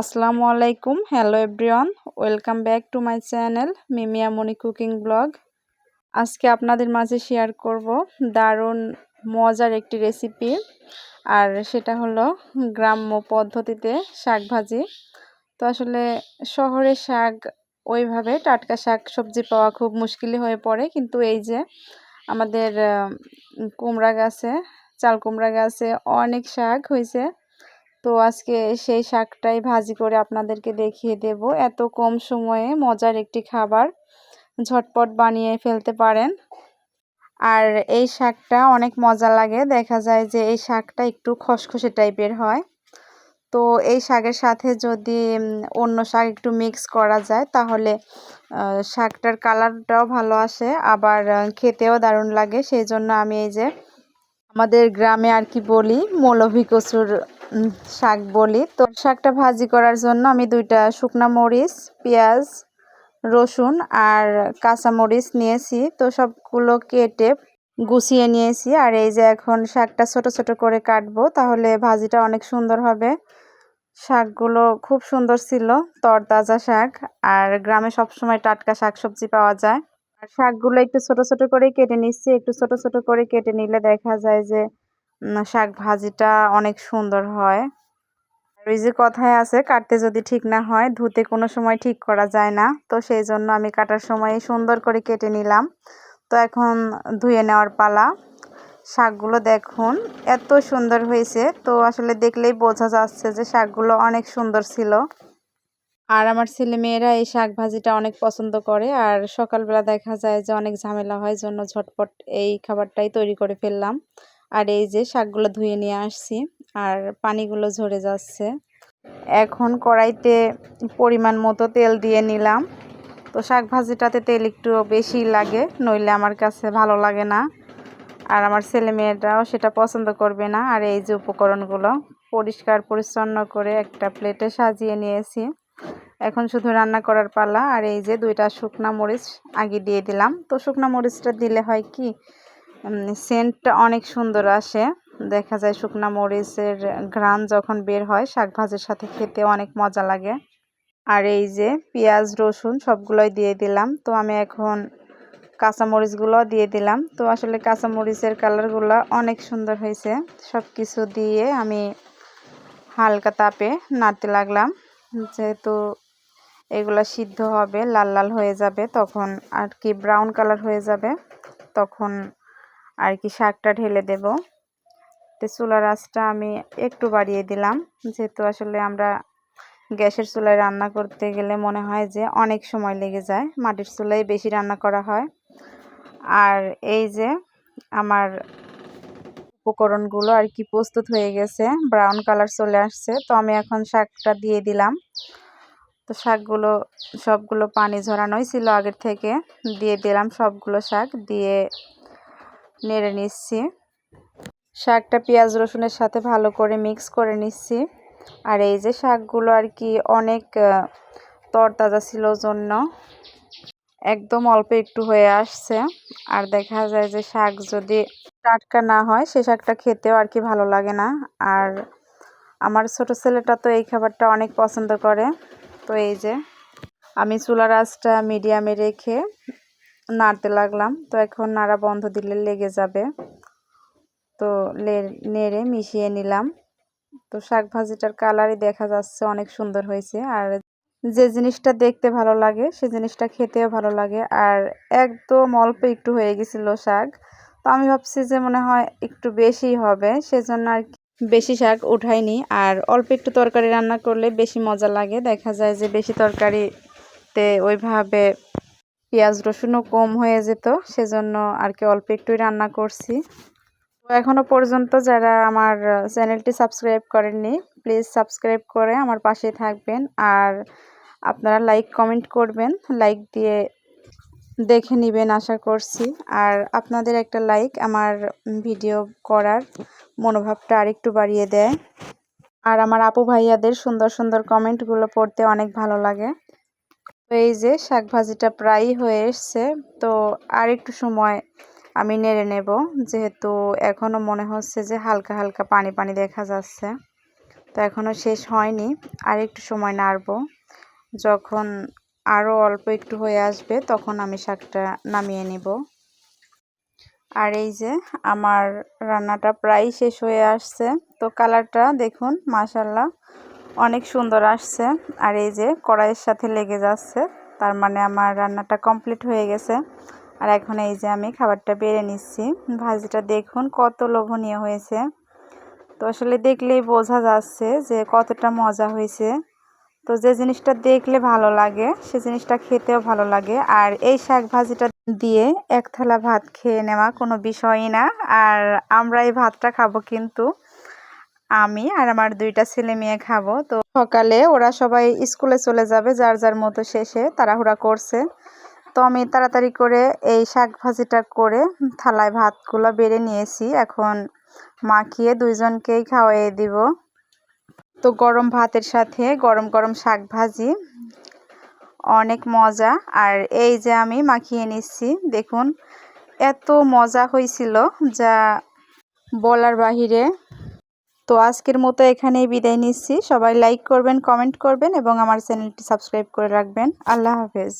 আসসালামু আলাইকুম, hello everyone, welcome back to my channel Mimia Moni cooking blog. আজকে আপনাদের মাঝে শেয়ার করব দারুণ মজার একটি রেসিপি, আর সেটা হলো গ্রাম্য পদ্ধতিতে শাক ভাজি। তো আসলে শহরে শাক, ওইভাবে টাটকা শাক সবজি পাওয়া খুব মুশকিলই হয়ে পড়ে, কিন্তু এই যে আমাদের কুমড়া গাছে, চাল কুমড়া গাছে অনেক শাক হয়েছে তো আজকে সেই শাকটাই ভাজি করে আপনাদেরকে দেখিয়ে দেব। এত কম সময়ে মজার একটি খাবার। ঝটপট বানিয়ে ফেলতে পারেন। আর এই শাকটা অনেক মজা লাগে। দেখা যায় যে এই শাকটা একটু খসখসে টাইপের হয়। তো এই শাকের সাথে যদি অন্য শাক একটু মিক্স করা যায়, তাহলে শাকটার কালারটাও ভালো আসে। আবার খেতেও দারুণ লাগে। সেই জন্য আমি এই যে আমাদের গ্রামে আর কি বলি, মৌলভী কচুর শাক বলি। তো শাকটা ভাজি করার জন্য আমি দুইটা শুকনা মরিচ, পেঁয়াজ, রসুন আর কাঁচা মরিচ নিয়েছি। তো সবগুলো কেটে গুছিয়ে নিয়েছি। আর এই যে এখন শাকটা ছোট ছোট করে কাটবো, তাহলে ভাজিটা অনেক সুন্দর হবে। শাকগুলো খুব সুন্দর ছিল, তরতাজা শাক। আর গ্রামে সবসময় টাটকা শাক সবজি পাওয়া যায়। শাকগুলো একটু ছোট ছোট করে কেটে নিচ্ছি। একটু ছোট ছোট করে কেটে নিলে দেখা যায় যে শাক ভাজিটা অনেক সুন্দর হয়। ওই যে কথায় আছে, কাটতে যদি ঠিক না হয়, ধুতে কোনো সময় ঠিক করা যায় না। তো সেই জন্য আমি কাটার সময় সুন্দর করে কেটে নিলাম। তো এখন ধুয়ে নেওয়ার পালা। শাকগুলো দেখুন, এত সুন্দর হয়েছে। তো আসলে দেখলেই বোঝা যাচ্ছে যে শাকগুলো অনেক সুন্দর ছিল। আর আমার ছেলে মেয়েরা এই শাক ভাজিটা অনেক পছন্দ করে। আর সকালবেলা দেখা যায় যে অনেক ঝামেলা হয়, জন্য ঝটপট এই খাবারটাই তৈরি করে ফেললাম। আর এই যে শাকগুলো ধুয়ে নিয়ে আসছি, আর পানিগুলো ঝরে যাচ্ছে। এখন কড়াইতে পরিমাণ মতো তেল দিয়ে নিলাম। তো শাক ভাজিটাতে তেল একটু বেশি লাগে, নইলে আমার কাছে ভালো লাগে না। আর আমার ছেলে মেয়েরাও সেটা পছন্দ করবে না। আর এই যে উপকরণগুলো, পরিষ্কার পরিচ্ছন্ন করে একটা প্লেটে সাজিয়ে নিয়েছি। এখন শুধু রান্না করার পালা, আর এই যে দুইটা শুকনা মরিচ আগে দিয়ে দিলাম। তো শুকনা মরিচটা দিলে হয় কি সেন্টটা অনেক সুন্দর আসে। দেখা যায় শুকনা মরিচের ঘ্রাণ যখন বের হয়, শাক ভাজির সাথে খেতে অনেক মজা লাগে। আর এই যে পেঁয়াজ, রসুন সবগুলোই দিয়ে দিলাম। তো আমি এখন কাঁচামরিচগুলো দিয়ে দিলাম। তো আসলে কাঁচামরিচের কালারগুলো অনেক সুন্দর হয়েছে। সব কিছু দিয়ে আমি হালকা তাপে নাড়তে লাগলাম। যেহেতু এগুলো সিদ্ধ হবে, লাল লাল হয়ে যাবে, তখন আর কি ব্রাউন কালার হয়ে যাবে, তখন আর কি শাকটা ঢেলে দেব। তো চুলার আঁচটা আমি একটু বাড়িয়ে দিলাম, যেহেতু আসলে আমরা গ্যাসের চুলায় রান্না করতে গেলে মনে হয় যে অনেক সময় লেগে যায়, মাটির চুলায় বেশি রান্না করা হয়। আর এই যে আমার উপকরণগুলো আর কি প্রস্তুত হয়ে গেছে। ব্রাউন কালার চলে আসছে। তো আমি এখন শাকটা দিয়ে দিলাম। তো শাকগুলো, সবগুলো পানি ঝরানোই ছিল আগের থেকে। দিয়ে দিলাম সবগুলো শাক। দিয়ে নেড়ে নিচ্ছি। শাকটা পেঁয়াজ রসুনের সাথে ভালো করে মিক্স করে নিচ্ছি। আর এই যে শাকগুলো আর কি অনেক তরতাজা ছিল জন্য। একদম অল্প একটু হয়ে আসছে। আর দেখা যায় যে শাক যদি টাটকা না হয়, সে শাকটা খেতেও আর কি ভালো লাগে না। আর আমার ছোট ছেলেটা তো এই খাবারটা অনেক পছন্দ করে। তো এই যে, আমি চুলার আঁচটা মিডিয়ামে রেখে নাড়তে লাগলাম। তো এখন নাড়া বন্ধ দিলে লেগে যাবে। তো নেড়ে মিশিয়ে নিলাম। তো শাক ভাজিটার কালারই দেখা যাচ্ছে অনেক সুন্দর হয়েছে। আর যে জিনিসটা দেখতে ভালো লাগে, সে জিনিসটা খেতেও ভালো লাগে। আর একদম অল্প একটু হয়ে গেছিল শাক। তো আমি ভাবছি যে মনে হয় একটু বেশি হবে, সেজন্য আর বেশি শাক উঠাইনি, আর অল্প একটু তরকারি রান্না করলে বেশি মজা লাগে। দেখা যায় যে বেশি তরকারিতে ওইভাবে পেঁয়াজ রসুনও কম হয়ে যেত, সেজন্য আর কি অল্প একটুই রান্না করছি। তো এখনও পর্যন্ত যারা আমার চ্যানেলটি সাবস্ক্রাইব করেননি, প্লিজ সাবস্ক্রাইব করে আমার পাশে থাকবেন। আর আপনারা লাইক কমেন্ট করবেন, লাইক দিয়ে দেখে নেবেন, আশা করছি। আর আপনাদের একটা লাইক আমার ভিডিও করার মনোভাবটা আরেকটু বাড়িয়ে দেয়। আর আমার আপু ভাইয়াদের সুন্দর সুন্দর কমেন্টগুলো পড়তে অনেক ভালো লাগে। তো এই যে শাক ভাজিটা প্রায়ই হয়ে এসছে, তো আর একটু সময় আমি নেড়ে নেব। যেহেতু এখনও মনে হচ্ছে যে হালকা হালকা পানি পানি দেখা যাচ্ছে, তো এখনও শেষ হয়নি। আর একটু সময় নাড়ব। যখন আরও অল্প একটু হয়ে আসবে, তখন আমি শাকটা নামিয়ে নিব। আর এই যে আমার রান্নাটা প্রায় শেষ হয়ে আসছে। তো কালারটা দেখুন মাশাল্লাহ অনেক সুন্দর আসছে। আর এই যে কড়াইয়ের সাথে লেগে যাচ্ছে, তার মানে আমার রান্নাটা কমপ্লিট হয়ে গেছে। আর এখন এই যে আমি খাবারটা বেড়ে নিচ্ছি। ভাজিটা দেখুন কত লোভনীয় হয়েছে। তো আসলে দেখলেই বোঝা যাচ্ছে যে কতটা মজা হয়েছে। তো যে জিনিসটা দেখলে ভালো লাগে, সে জিনিসটা খেতেও ভালো লাগে। আর এই শাক ভাজিটা দিয়ে এক থালা ভাত খেয়ে নেওয়া কোনো বিষয়ই না। আর আমরা এই ভাতটা খাব কিন্তু আমি আর আমার দুইটা ছেলে মেয়ে খাব। তো সকালে ওরা সবাই স্কুলে চলে যাবে, যার যার মতো শেষে তাড়াহুড়া করছে। তো আমি তাড়াতাড়ি করে এই শাক ভাজিটা করে থালায় ভাতগুলো বেড়ে নিয়েছি। এখন মাখিয়ে দুইজনকেই খাওয়াই দিব। তো গরম ভাতের সাথে গরম গরম শাক ভাজি। অনেক মজা। আর এই যে আমি মাখিয়ে নিচ্ছি, দেখুন এত মজা হয়েছিল যা বলার বাহিরে। তো আজকের মতো এখানেই বিদায় নিচ্ছি। সবাই লাইক করবেন কমেন্ট করবেন এবং আমার চ্যানেলটি সাবস্ক্রাইব করে রাখবেন। আল্লাহ হাফেজ।